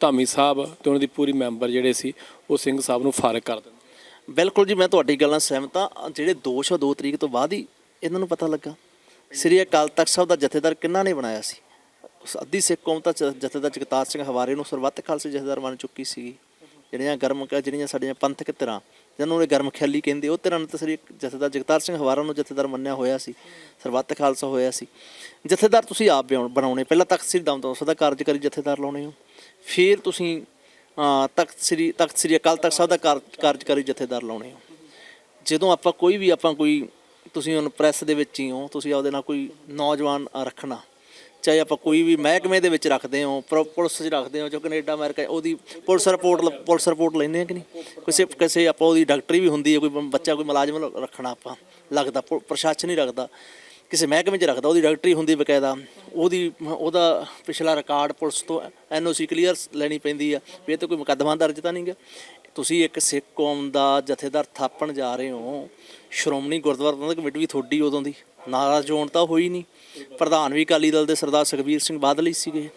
ਧਾਮੀ ਸਾਹਿਬ ਤੇ ਉਹਨਾਂ ਦੀ ਪੂਰੀ ਮੈਂਬਰ ਜਿਹੜੇ ਸੀ, ਉਹ ਸਿੰਘ ਸਾਹਿਬ ਨੂੰ ਫਾਰਗ ਕਰ ਦਿੰਦੇ। ਬਿਲਕੁਲ ਜੀ, ਮੈਂ ਤੁਹਾਡੀ ਗੱਲਾਂ ਸਹਿਮਤ ਹਾਂ। ਜਿਹੜੇ ਦੋਸ਼ ਆ 2 ਤਰੀਕ ਤੋਂ ਬਾਅਦ ਹੀ ਇਹਨਾਂ ਨੂੰ ਪਤਾ ਲੱਗਾ। ਸ੍ਰੀ ਅਕਾਲ ਤਖਤ ਸਾਹਿਬ ਦਾ ਜਥੇਦਾਰ ਕਿੰਨਾ ਨੇ ਬਣਾਇਆ ਸੀ? ਅੱਧੀ ਸਿੱਖ ਕੌਮ ਤਾਂ ਜ- ਜਥੇਦਾਰ ਜਗਤਾਰ ਸਿੰਘ ਹਵਾਰੇ ਨੂੰ ਸਰਬੱਤ ਖਾਲਸੇ ਜਥੇਦਾਰ ਬਣ ਚੁੱਕੀ ਸੀਗੀ। ਜਿਹੜੀਆਂ ਗਰਮ ਜਿਹੜੀਆਂ ਸਾਡੀਆਂ ਪੰਥਕ ਧਿਰਾਂ, ਜਿਹਨਾਂ ਨੂੰ ਗਰਮ ਖਿਆਲੀ ਕਹਿੰਦੇ, ਉਹ ਧਿਰਾਂ ਨੂੰ ਤਾਂ ਸ੍ਰੀ ਜਥੇਦਾਰ ਜਗਤਾਰ ਸਿੰਘ ਹਵਾਰਾ ਨੂੰ ਜਥੇਦਾਰ ਮੰਨਿਆ ਹੋਇਆ ਸੀ, ਸਰਬੱਤ ਖਾਲਸਾ ਹੋਇਆ ਸੀ। ਜਥੇਦਾਰ ਤੁਸੀਂ ਆਪ ਬਿਆਉਣ- ਬਣਾਉਣੇ, ਪਹਿਲਾਂ ਤਖਤ ਸ੍ਰੀ ਦਮਦਮਾ ਸਾਹਿਬ ਦਾ ਕਾਰਜਕਾਰੀ ਜਥੇਦਾਰ ਲਾਉਣੇ ਹੋ, ਫਿਰ ਤੁਸੀਂ ਤਖਤ ਸ੍ਰੀ ਤਖਤ ਸ੍ਰੀ ਅਕਾਲ ਤਖਤ ਸਾਹਿਬ ਦਾ ਕਾਰ- ਕਾਰਜਕਾਰੀ ਜਥੇਦਾਰ ਲਾਉਣੇ ਹੋ। ਜਦੋਂ ਆਪਾਂ ਕੋਈ ਵੀ ਆਪਾਂ ਕੋਈ, ਤੁਸੀਂ ਹੁਣ ਪ੍ਰੈਸ ਦੇ ਵਿੱਚ ਹੀ ਹੋ, ਤੁਸੀਂ ਆਪਦੇ ਨਾਲ ਕੋਈ ਨੌਜਵਾਨ ਰੱਖਣਾ ਚਾਹੇ ਆਪਾਂ ਕੋਈ ਵੀ ਮਹਿਕਮੇ ਦੇ ਵਿੱਚ ਰੱਖਦੇ ਹੋ ਪੁ- ਪੁਲਿਸ 'ਚ ਰੱਖਦੇ ਹੋ, ਜੋ ਕੈਨੇਡਾ, ਅਮਰੀਕਾ, ਉਹਦੀ ਪੁਲਿਸ ਰਿਪੋਰਟ ਲ- ਪੁਲਿਸ ਰਿਪੋਰਟ ਲੈਂਦੇ ਆ ਕਿ ਨਹੀਂ? ਕਿਸੇ ਕਿਸੇ ਆਪਾਂ ਉਹਦੀ ਡਾਕਟਰੀ ਵੀ ਹੁੰਦੀ ਹੈ, ਕੋਈ ਬ- ਬੱਚਾ ਕੋਈ ਮੁਲਾਜ਼ਮ ਲ- ਰੱਖਣਾ ਆਪਾਂ, ਲੱਗਦਾ, ਪੁ- ਪ੍ਰਸ਼ਾਸਨ ਹੀ ਰੱਖਦਾ। ਕਿਸੇ ਮਹਿਕਮੇ 'ਚ ਰੱਖਦਾ, ਉਹਦੀ ਡਾਕਟਰੀ ਹੁੰਦੀ ਬਕਾਇਦਾ। ਉਹਦੀ, ਉਹਦਾ ਪਿਛਲਾ ਰਿਕਾਰਡ ਪੁਲਿਸ ਤੋਂ ਐਨਓਸੀ ਕਲੀਅਰ ਲੈਣੀ ਪੈਂਦੀ ਆ ਵੀ ਇਹ ਤੇ ਕੋਈ ਮੁਕੱਦਮਾ ਦਰਜ ਤਾਂ ਨਹੀਂ ਨਹੀਂਗਾ ਤੁਸੀਂ ਇੱਕ ਸਿੱਖ ਕੌਮ ਦਾ ਜਥੇਦਾਰ ਥਾਪਣ ਜਾ ਰਹੇ ਹੋ, ਸ਼੍ਰੋਮਣੀ ਗੁਰਦੁਆਰਾ ਪ੍ਰਬੰਧਕ ਕਮੇਟੀ ਵੀ ਤੁਹਾਡੀ ਉਦੋਂ ਦੀ, ਨਾਰਾਜ਼ ਹੋਣ ਤਾਂ ਹੋਈ ਨਹੀਂ। ਪ੍ਰਧਾਨ ਵੀ ਅਕਾਲੀ ਦਲ ਦੇ ਸਰਦਾਰ ਸੁਖਬੀਰ ਸਿੰਘ ਬਾਦਲ ਹੀ ਸੀਗੇ।